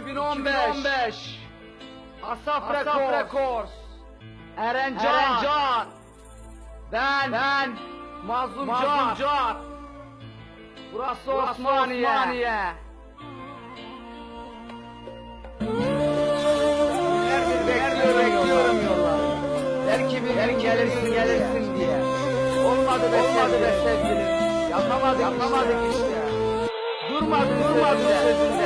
2015 Asaf, Records, Erencan, Erencan. ben, ben Mazlum, Mazlum. Burası, Burası Osmaniye. Osmaniye. Belki bir gün gelirsin, gelirsin diye. Olmadı be, Olmadı sevgilim. Yapamadık, yapamadık işte. Durmadın, durmadın sözünde.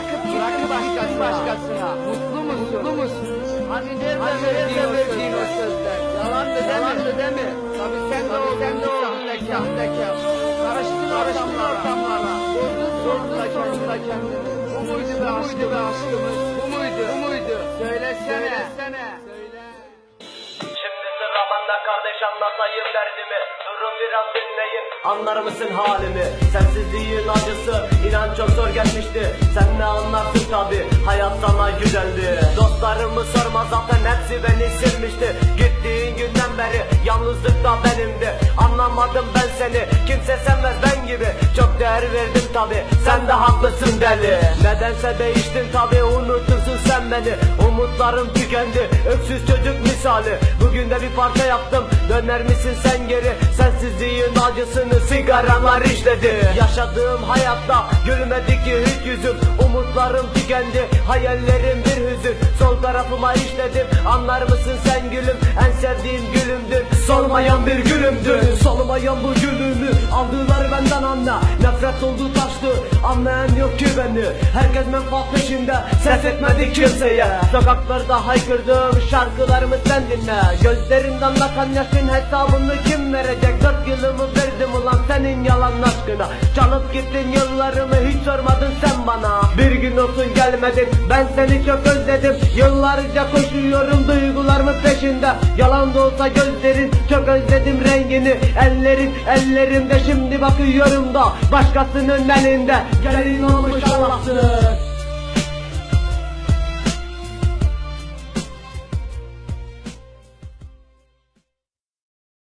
Bırakıp bırakıp başkasına, başkasına. Mutlu musun? Mutlu musun? Hani nerede Hani verdiğin, verdiğin o sözler? Yalandı değil mi? Yalandı değil mi? Tabii sen de o, sen de o. Sahtekar, sahtekar. Karıştın, karıştın ortamlara. Sordun, sordun da kendine kendine. Bu muydu be aşkımız? Bende kardeş anlatayım derdimi. Durun biraz dinleyin. Anlar mısın halimi? Sensizliğin acısı inan çok zor gelmişti. Sen ne anlarsın tabi? Hayat sana güzeldi. Dostlarımı sorma zaten hepsi beni silmişti Gittiğin günden beri Yalnızlık da benimdi Anlamadım ben seni. Kimse sevmez ben gibi. Çok değer verdim tabi Sen de haklısın deli. Nedense değiştin tabi Unutursun sen beni. Umutlarım tükendi. Öksüz çocuk misali. Bugün de bir parça yaptım. Döner misin sen geri? Sensizliğin acısını sigaralar işledi. Yaşadığım hayatta Gülmedi ki hiç yüzüm. Umutlarım tükendi. Hayallerim bir hüzün Sol tarafıma işledim. Anlar mısın sen gülüm? En sevdiğim gülümdün Solmayan bir gülümdün Solmayan bu gülümü Aldılar benden anla. Nefret oldu taştı. Anlayan yok ki beni. Herkes menfaat peşinde. Ses etmedi kimseye. Sokaklarda haykırdım Şarkılarımı sen dinle. Gözlerinden akan yaşın hesabını kim verecek? Dört yılımı senin yalan aşkına. Çalıp gittin yıllarımı hiç sormadın sen bana. Bir gün olsun gelmedin Ben seni çok özledim. Yıllarca koşuyorum duygularımın peşinde. Yalan da olsa gözlerin Çok özledim rengini. Ellerin ellerimde şimdi bakıyorum da Başkasının elinde. Gelin olmuş Allah'sız